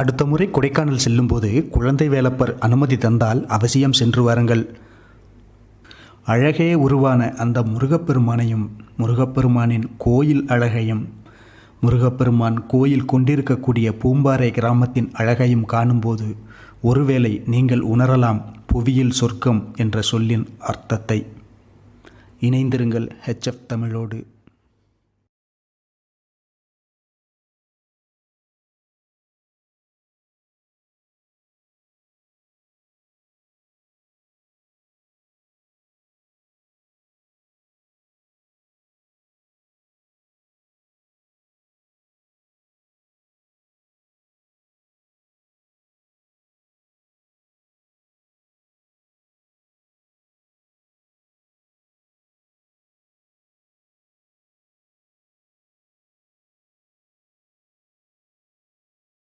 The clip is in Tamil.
அடுத்த முறை கொடைக்கானல் செல்லும்போது குழந்தை வேலப்பர் அனுமதி தந்தால் அவசியம் சென்று வாருங்கள். அழகே உருவான அந்த முருகப்பெருமானையும் முருகப்பெருமானின் கோயில் அழகையும் முருகப்பெருமான் கோயில் கொண்டிருக்கக்கூடிய பூம்பாறை கிராமத்தின் அழகையும் காணும்போது ஒருவேளை நீங்கள் உணரலாம் புவியில் சொர்க்கம் என்ற சொல்லின் அர்த்தத்தை. இணைந்திருங்கள் ஹெச்எஃப் தமிழோடு.